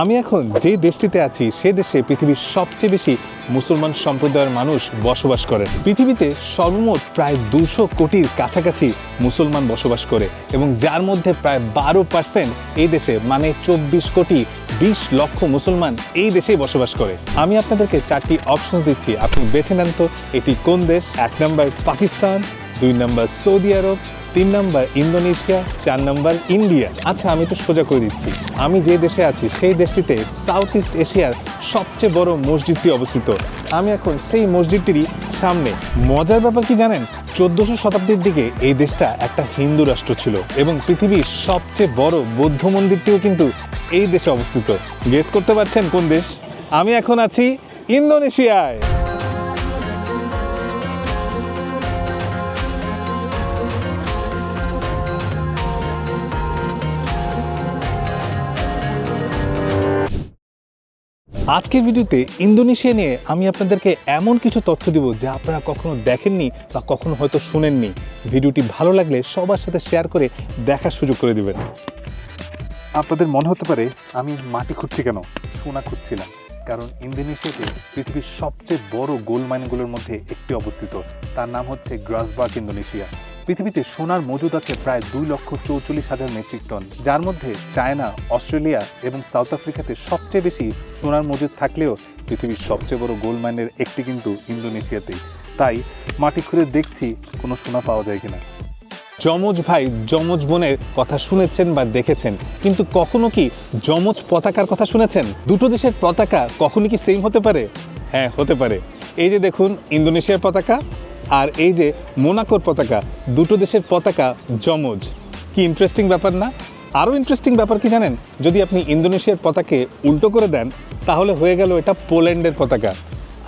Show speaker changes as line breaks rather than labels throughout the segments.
আমি এখন যে দেশটিতে আছি, সে দেশে পৃথিবীর সবচেয়ে বেশি মুসলমান সম্প্রদায়ের মানুষ বসবাস করেন পৃথিবীতে সর্বমোট প্রায় দুশো কোটির কাছাকাছি মুসলমান বসবাস করে এবং যার মধ্যে প্রায় বারো পার্সেন্ট এই দেশে মানে চব্বিশ কোটি বিশ লক্ষ মুসলমান এই দেশেই বসবাস করে। আমি আপনাদেরকে চারটি অপশন দিচ্ছি। আপনি বেছে নেন তো, এটি কোন দেশ? এক নম্বর পাকিস্তান দুই নম্বর সৌদি আরব, তিন নম্বর ইন্দোনেশিয়া, চার নম্বর ইন্ডিয়া। আচ্ছা আমি একটু সোজা করে দিচ্ছি। আমি যে দেশে আছি, সেই দেশটিতে সাউথ ইস্ট এশিয়ার সবচেয়ে বড় মসজিদটি অবস্থিত। আমি এখন সেই মসজিদটিরই সামনে। মজার ব্যাপার কি জানেন? চোদ্দশো শতাব্দীর দিকে এই দেশটা একটা হিন্দু রাষ্ট্র ছিল এবং পৃথিবীর সবচেয়ে বড় বৌদ্ধ মন্দিরটিও কিন্তু এই দেশে অবস্থিত। গেস করতে পারছেন কোন দেশ? আমি এখন আছি ইন্দোনেশিয়ায়। আজকের ভিডিওতে ইন্দোনেশিয়া নিয়ে আমি আপনাদেরকে এমন কিছু তথ্য দিব যা আপনারা কখনো দেখেননি বা কখনো হয়তো শুনেননি। ভিডিওটি ভালো লাগলে সবার সাথে শেয়ার করে দেখার সুযোগ করে দিবেন। আপনাদের মনে হতে পারে আমি মাটি খুঁজছি কেন? সোনা খুঁজছিলাম কারণ ইন্দোনেশিয়াতে পৃথিবীর সবচেয়ে বড় গোল্ড মাইনগুলোর মধ্যে একটি অবস্থিত। তার নাম হচ্ছে গ্রাসবার্গ ইন্দোনেশিয়া। পৃথিবীতে সোনার মজুদ আছে প্রায় দুই লক্ষ চৌচল্লিশ হাজার মেট্রিক টন, যার মধ্যে চায়না, অস্ট্রেলিয়া এবং সাউথ আফ্রিকাতে সবচেয়ে বেশি সোনার মজুদ থাকলেও পৃথিবীর সবচেয়ে বড় গোল্ড মাইনের একটি কিন্তু ইন্দোনেশিয়াতেই। তাই মাটি খুঁড়ে দেখছি কোনো সোনা পাওয়া যায় কিনা। যমজ ভাই যমজ বোনের কথা শুনেছেন বা দেখেছেন, কিন্তু কখনো কি যমজ পতাকার কথা শুনেছেন? দুটো দেশের পতাকা কখনো কি সেম হতে পারে? হ্যাঁ হতে পারে। এই যে দেখুন, ইন্দোনেশিয়ার পতাকা আর এই যে মোনাকোর পতাকা, দুটো দেশের পতাকা যমজ। কি ইন্টারেস্টিং ব্যাপার না? আরও ইন্টারেস্টিং ব্যাপার কি জানেন? যদি আপনি ইন্দোনেশিয়ার পতাকে উল্টো করে দেন, তাহলে হয়ে গেল এটা পোল্যান্ডের পতাকা।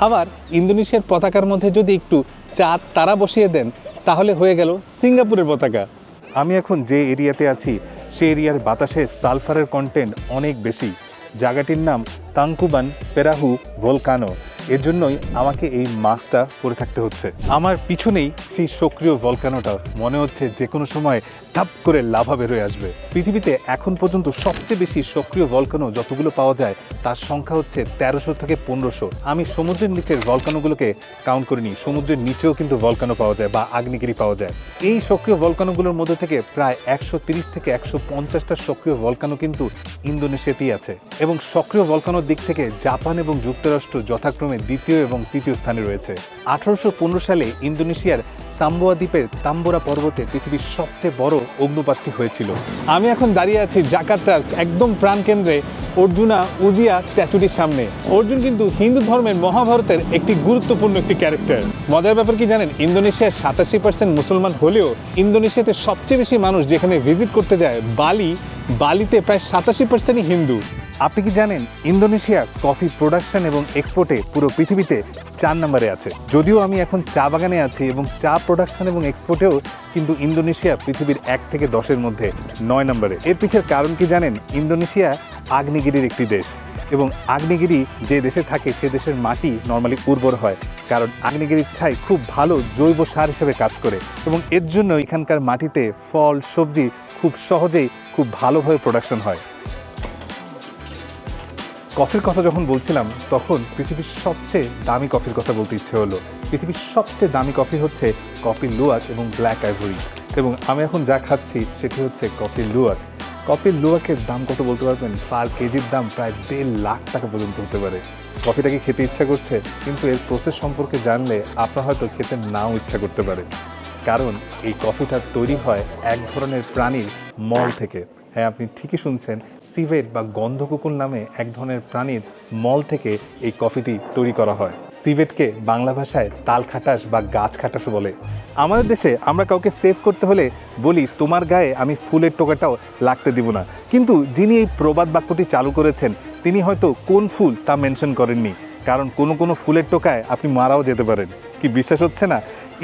আবার ইন্দোনেশিয়ার পতাকার মধ্যে যদি একটু চাঁদ তারা বসিয়ে দেন, তাহলে হয়ে গেল সিঙ্গাপুরের পতাকা। আমি এখন যে এরিয়াতে আছি, সেই এরিয়ার বাতাসে সালফারের কন্টেন্ট অনেক বেশি। জায়গাটির নাম তাঙ্কুবান পেরাহু, ভোলকানো। এর জন্যই আমাকে এই মাস্কটা পরে থাকতে হচ্ছে। আমার পিছনেই সেই সক্রিয় ভলকানোটা মনে হচ্ছে যে কোনো সময় ধাপ করে লাভা বেরোয় আসবে। পৃথিবীতে এখন পর্যন্ত সবচেয়ে বেশি সক্রিয় ভলকানো যতগুলো পাওয়া যায়, তার সংখ্যা হচ্ছে তেরোশো থেকে পনেরোশো। আমি সমুদ্রের নিচের ভলকানোগুলোকে কাউন্ট করিনি, সমুদ্রের নিচেও কিন্তু ভলকানো পাওয়া যায় বা আগ্নেয়গিরি পাওয়া যায়। এই সক্রিয় ভলকানোগুলোর মধ্যে থেকে প্রায় একশো থেকে একশো পঞ্চাশটা সক্রিয় ভলকানো কিন্তু ইন্দোনেশিয়াতেই আছে। এবং সক্রিয় ভলকানোর দিক থেকে জাপান এবং যুক্তরাষ্ট্র যথাক্রমে দ্বিতীয় এবং তৃতীয় স্থানে রয়েছে। আঠারোশো পনেরো সালে ইন্দোনেশিয়ার সাম্বোয়া দ্বীপের তাম্বোরা পর্বতে পৃথিবীর সবচেয়ে বড় অগ্নুপাতটি হয়েছিল। আমি এখন দাঁড়িয়ে আছি জাকার্তার একদম প্রাণকেন্দ্রে অর্জুনা উজিয়া স্ট্যাচুটির সামনে। অর্জুন কিন্তু হিন্দু ধর্মের মহাভারতের একটি গুরুত্বপূর্ণ একটি ক্যারেক্টার। মজার ব্যাপার কি জানেন, ইন্দোনেশিয়ার সাতাশি পার্সেন্ট মুসলমান হলেও ইন্দোনেশিয়াতে সবচেয়ে বেশি মানুষ যেখানে ভিজিট করতে যায় বালি, বালিতে প্রায় সাতাশি পার্সেন্টই হিন্দু। আপনি কি জানেন ইন্দোনেশিয়া কফি প্রোডাকশন এবং এক্সপোর্টে পুরো পৃথিবীতে চার নম্বরে আছে? যদিও আমি এখন চা বাগানে আছি এবং চা প্রোডাকশন এবং এক্সপোর্টেও কিন্তু ইন্দোনেশিয়া পৃথিবীর এক থেকে দশের মধ্যে নয় নম্বরে। এর পিছের কারণ কি জানেন? ইন্দোনেশিয়া আগ্নেয়গিরির একটি দেশ এবং আগ্নেয়গিরি যে দেশে থাকে, সে দেশের মাটি নর্মালি উর্বর হয় কারণ আগ্নেয়গিরির ছাই খুব ভালো জৈব সার হিসেবে কাজ করে এবং এর জন্য এখানকার মাটিতে ফল, সবজি খুব সহজেই খুব ভালোভাবে প্রোডাকশন হয়। কফির কথা যখন বলছিলাম, তখন পৃথিবীর সবচেয়ে দামি কফির কথা বলতে ইচ্ছে হলো। পৃথিবীর সবচেয়ে দামি কফি হচ্ছে কফি লুয়াক এবং ব্ল্যাক আইভরি। এবং আমি এখন যা খাচ্ছি, সেটি হচ্ছে কফি লুয়াক। কফি লুয়াকের দাম কত বলতে পারবেন? পার কেজির দাম প্রায় দেড় লাখ টাকা পর্যন্ত হতে পারে। কফিটাকে খেতে ইচ্ছা করছে? কিন্তু এর প্রসেস সম্পর্কে জানলে আপনার হয়তো খেতে নাও ইচ্ছা করতে পারে। কারণ এই কফিটা তৈরি হয় এক ধরনের প্রাণীর মল থেকে। হ্যাঁ আপনি ঠিকই শুনছেন। সিভেট বা গন্ধকুকুল নামে এক ধরনের প্রাণীর মল থেকে এই কফিটি তৈরি করা হয়। সিভেটকে বাংলা ভাষায় তাল খাটাস বা গাছ খাটাস বলে। আমাদের দেশে আমরা কাউকে সেভ করতে হলে বলি, তোমার গায়ে আমি ফুলের টোকাটাও লাগতে দিব না। কিন্তু যিনি এই প্রবাদ বাক্যটি চালু করেছেন, তিনি হয়তো কোন ফুল তা মেনশন করেননি। কারণ কোনো কোনো ফুলের টোকায় আপনি মারাও যেতে পারেন। কি বিশ্বাস হচ্ছে না?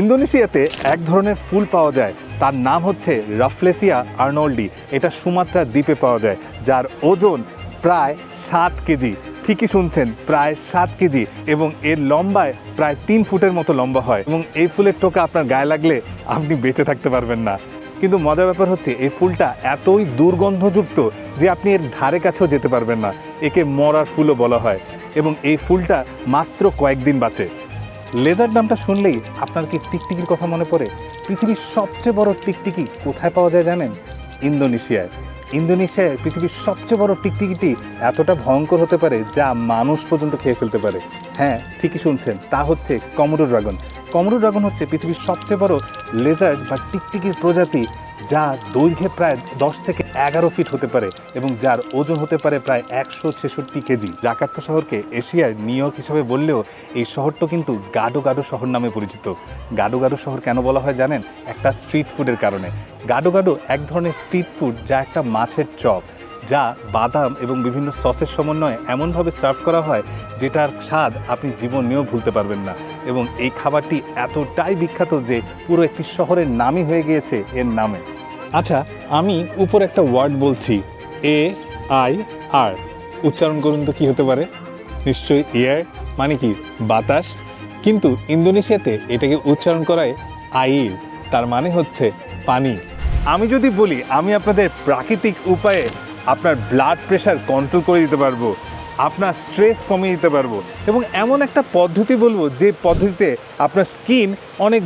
ইন্দোনেশিয়াতে এক ধরনের ফুল পাওয়া যায়। তার নাম হচ্ছে রাফলেসিয়া আর্নল্ডি। এটা সুমাত্রা দ্বীপে পাওয়া যায়, যার ওজন প্রায় সাত কেজি। ঠিকই শুনছেন, প্রায় সাত কেজি এবং এর লম্বায় প্রায় তিন ফুটের মতো লম্বা হয় এবং এই ফুলের টোকা আপনার গায়ে লাগলে আপনি বেঁচে থাকতে পারবেন না। কিন্তু মজার ব্যাপার হচ্ছে, এই ফুলটা এতই দুর্গন্ধযুক্ত যে আপনি এর ধারে কাছেও যেতে পারবেন না। একে মরার ফুলও বলা হয় এবং এই ফুলটা মাত্র কয়েকদিন বাঁচে। লেজার নামটা শুনলেই আপনার কি টিকটিকির কথা মনে পড়ে? পৃথিবীর সবচেয়ে বড় টিকটিকি কোথায় পাওয়া যায় জানেন? ইন্দোনেশিয়ায়। ইন্দোনেশিয়ায় পৃথিবীর সবচেয়ে বড় টিকটিকিটি এতটা ভয়ঙ্কর হতে পারে যা মানুষ পর্যন্ত খেয়ে ফেলতে পারে। হ্যাঁ ঠিকই শুনছেন, তা হচ্ছে কমোডো ড্রাগন। কমোডো ড্রাগন হচ্ছে পৃথিবীর সবচেয়ে বড় লেজার্ড বা টিকটিকির প্রজাতি যা দৈর্ঘ্যে প্রায় দশ থেকে এগারো ফিট হতে পারে এবং যার ওজন হতে পারে প্রায় একশো ছেষট্টি কেজি। জাকার্তা শহরকে এশিয়ার নিউ ইয়র্ক হিসেবে বললেও এই শহরটা কিন্তু গাডো গাডো শহর নামে পরিচিত। গাডো গাডো শহর কেন বলা হয় জানেন? একটা স্ট্রিট ফুডের কারণে। গাডো গাডো এক ধরনের স্ট্রিট ফুড যা একটা মাছের চপ। যা বাদাম এবং বিভিন্ন সসের সমন্বয়ে এমনভাবে সার্ভ করা হয় যেটার স্বাদ আপনি জীবন নিয়েও ভুলতে পারবেন না। এবং এই খাবারটি এতটাই বিখ্যাত যে পুরো একটি শহরের নামই হয়ে গিয়েছে এর নামে। আচ্ছা আমি উপর একটা ওয়ার্ড বলছি। A, I, R. উচ্চারণ করুন তো কি হতে পারে? নিশ্চয়ই এয়ার মানে কি? বাতাস। কিন্তু ইন্দোনেশিয়াতে এটাকে উচ্চারণ করায় আইর তার মানে হচ্ছে পানি। আমি যদি বলি, আমি আপনাদের প্রাকৃতিক উপায়ে আপনার ব্লাড প্রেশার কন্ট্রোল করে দিতে পারব, আপনার স্ট্রেস কমিয়ে দিতে পারব এবং এমন একটা পদ্ধতি বলব যে পদ্ধতিতে আপনার স্কিন অনেক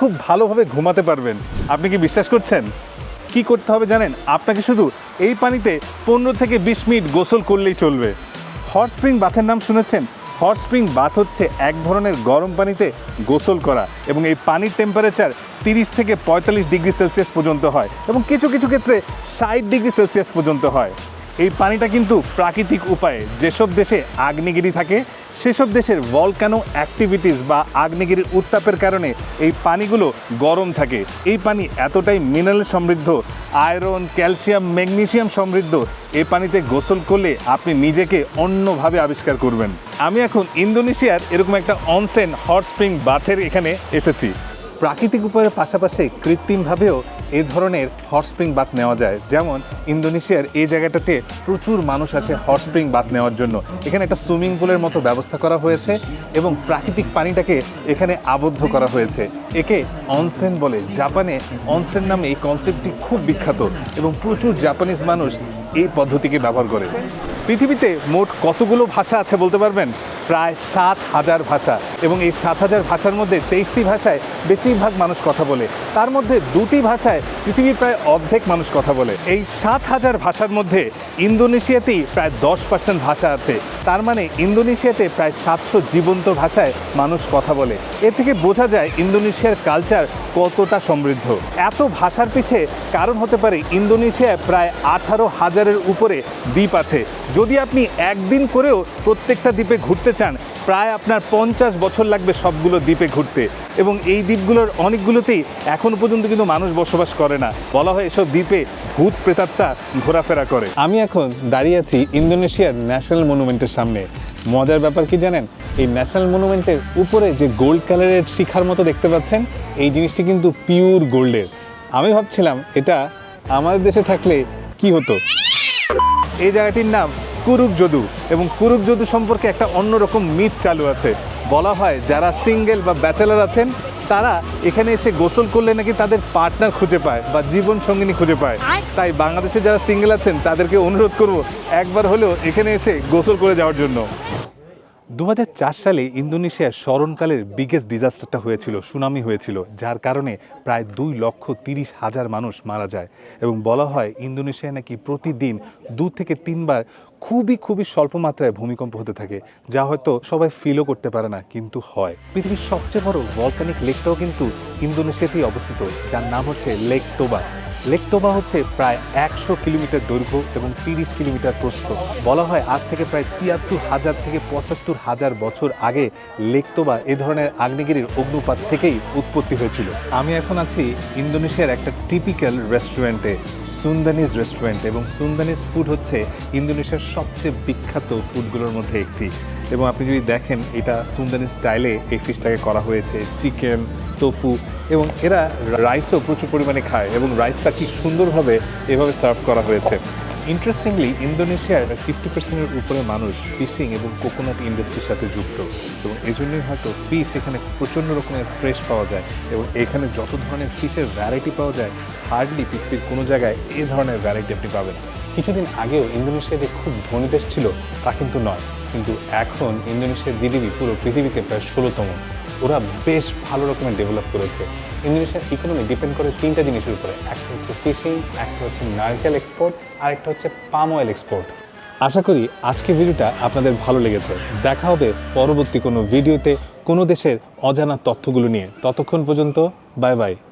খুব ভালোভাবে ঘুমাতে পারবেন। আপনি কি বিশ্বাস করছেন? কি করতে হবে জানেন? আপনাকে শুধু এই পানিতে পনেরো থেকে বিশ মিনিট গোসল করলেই চলবে। হট স্প্রিং বাথের নাম শুনেছেন? হট স্প্রিং বাথ হচ্ছে এক ধরনের গরম পানিতে গোসল করা এবং এই পানির টেম্পারেচার তিরিশ থেকে পঁয়তাল্লিশ ডিগ্রি সেলসিয়াস পর্যন্ত হয় এবং কিছু কিছু ক্ষেত্রে ষাট ডিগ্রি সেলসিয়াস পর্যন্ত হয়। এই পানিটা কিন্তু প্রাকৃতিক উপায়ে। যেসব দেশে আগ্নেয়গিরি থাকে সেসব দেশের ভলকানো অ্যাক্টিভিটিস বা আগ্নেয়গিরির উত্তাপের কারণে এই পানিগুলো গরম থাকে। এই পানি এতটাই মিনারেল সমৃদ্ধ আয়রন ক্যালসিয়াম ম্যাগনেসিয়াম সমৃদ্ধ এই পানিতে গোসল করলে আপনি নিজেকে অন্যভাবে আবিষ্কার করবেন। আমি এখন ইন্দোনেশিয়ার এরকম একটা অনসেন হট স্প্রিং বাথের এখানে এসেছি। প্রাকৃতিক উপায়ের পাশাপাশি কৃত্রিমভাবেও এই ধরনের হট স্প্রিং বাথ নেওয়া যায়। যেমন ইন্দোনেশিয়ার এই জায়গাটাতে প্রচুর মানুষ আসে হট স্প্রিং বাথ নেওয়ার জন্য। এখানে একটা সুইমিং পুলের মতো ব্যবস্থা করা হয়েছে এবং প্রাকৃতিক পানিটাকে এখানে আবদ্ধ করা হয়েছে। একে অনসেন বলে। জাপানে অনসেন নামে এই কনসেপ্টটি খুব বিখ্যাত এবং প্রচুর জাপানিজ মানুষ এই পদ্ধতিকে ব্যবহার করে। পৃথিবীতে মোট কতগুলো ভাষা আছে বলতে পারবেন? প্রায় সাত হাজার ভাষা। এবং এই সাত হাজার ভাষার মধ্যে তেইশটি ভাষায় বেশিরভাগ মানুষ কথা বলে। তার মধ্যে দুটি ভাষায় পৃথিবীর প্রায় অর্ধেক মানুষ কথা বলে। এই সাত হাজার ভাষার মধ্যে ইন্দোনেশিয়াতেই প্রায় দশ পার্সেন্ট ভাষা আছে। তার মানে ইন্দোনেশিয়াতে প্রায় সাতশো জীবন্ত ভাষায় মানুষ কথা বলে। এ থেকে বোঝা যায় ইন্দোনেশিয়ার কালচার কতটা সমৃদ্ধ। এত ভাষার পিছে কারণ হতে পারে ইন্দোনেশিয়ায় প্রায় আঠারো হাজারের উপরে দ্বীপ আছে। যদি আপনি একদিন করেও প্রত্যেকটা দ্বীপে ঘুরতে চান, প্রায় আপনার পঞ্চাশ বছর লাগবে সবগুলো দ্বীপে ঘুরতে। এবং এই দ্বীপগুলোর অনেকগুলোতেই এখনও পর্যন্ত কিন্তু মানুষ বসবাস করে না। বলা হয় এসব দ্বীপে ভূত প্রেতাত্মা ঘোরাফেরা করে। আমি এখন দাঁড়িয়ে আছি ইন্দোনেশিয়ার ন্যাশনাল মনুমেন্টের সামনে। মজার ব্যাপার কি জানেন? এই ন্যাশনাল মনুমেন্টের উপরে যে গোল্ড কালারের শিখার মতো দেখতে পাচ্ছেন, এই জিনিসটি কিন্তু পিওর গোল্ডের। আমি ভাবছিলাম, এটা আমাদের দেশে থাকলে কি হতো? এই জায়গাটির নাম কুরুক যদু এবং কুরুক যদু সম্পর্কে একটা অন্যরকম মিথ চালু আছে। বলা হয় যারা সিঙ্গেল বা ব্যাচেলার আছেন তারা এখানে এসে গোসল করলে নাকি তাদের পার্টনার খুঁজে পায় বা জীবন সঙ্গিনী খুঁজে পায়। তাই বাংলাদেশে যারা সিঙ্গেল আছেন তাদেরকে অনুরোধ করব একবার হলেও এখানে এসে গোসল করে যাওয়ার জন্য। দু হাজার চার সালে ইন্দোনেশিয়ায় স্মরণকালের বিগেস্ট ডিজাস্টারটা হয়েছিল সুনামি হয়েছিল যার কারণে প্রায় দুই লক্ষ তিরিশ হাজার মানুষ মারা যায়। এবং বলা হয় ইন্দোনেশিয়ায় নাকি প্রতিদিন দু থেকে তিনবার খুবই খুবই স্বল্প মাত্রায় ভূমিকম্প হতে থাকে, যা হয়তো সবাই ফিলও করতে পারে না, কিন্তু হয়। পৃথিবীর সবচেয়ে বড় ভলকানিক লেকটাও কিন্তু ইন্দোনেশিয়াতেই অবস্থিত, যার নাম হচ্ছে লেক টোবা লেক টোবা হচ্ছে প্রায় একশো কিলোমিটার দৈর্ঘ্য এবং তিরিশ কিলোমিটার প্রস্থ। বলা হয় আজ থেকে প্রায় তিয়াত্তর হাজার থেকে পঁচাত্তর হাজার বছর আগে লেক টোবা এ ধরনের আগ্নেগিরির অগ্নুপাত থেকেই উৎপত্তি হয়েছিল। আমি এখন আছি ইন্দোনেশিয়ার একটা টিপিক্যাল রেস্টুরেন্টে সুন্দানিজ রেস্টুরেন্ট এবং সুন্দানিজ ফুড হচ্ছে ইন্দোনেশিয়ার সবচেয়ে বিখ্যাত ফুডগুলোর মধ্যে একটি। এবং আপনি যদি দেখেন, এটা সুন্দানি স্টাইলে এই ফিশটাকে করা হয়েছে চিকেন টোফু এবং এরা রাইসও প্রচুর পরিমাণে খায় এবং রাইসটা কি সুন্দরভাবে এভাবে সার্ভ করা হয়েছে। ইন্টারেস্টিংলি ইন্দোনেশিয়ার ফিফটি পার্সেন্টের উপরে মানুষ ফিশিং এবং কোকোনাট ইন্ডাস্ট্রির সাথে যুক্ত। এবং এই জন্যই হয়তো ফিশ এখানে প্রচণ্ড রকমের ফ্রেশ পাওয়া যায় এবং এখানে যত ধরনের ফিশের ভ্যারাইটি পাওয়া যায় হার্ডলি পৃথিবীর কোনো জায়গায় এ ধরনের ভ্যারাইটি আপনি পাবেন। কিছুদিন আগেও ইন্দোনেশিয়া যে খুব ধনী দেশ ছিল, তা কিন্তু নয়। কিন্তু এখন ইন্দোনেশিয়ার জিডিপি পুরো পৃথিবীতে প্রায় ষোলোতম। ওরা বেশ ভালো রকমের ডেভেলপ করেছে। ইন্দোনেশিয়ার ইকোনমি ডিপেন্ড করে তিনটা জিনিসের উপরে। একটা হচ্ছে ফিশিং একটা হচ্ছে নারকেল এক্সপোর্ট আর একটা হচ্ছে পাম অয়েল এক্সপোর্ট আশা করি আজকে ভিডিওটা আপনাদের ভালো লেগেছে। দেখা হবে পরবর্তী কোনো ভিডিওতে কোনো দেশের অজানা তথ্যগুলো নিয়ে। ততক্ষণ পর্যন্ত বাই বাই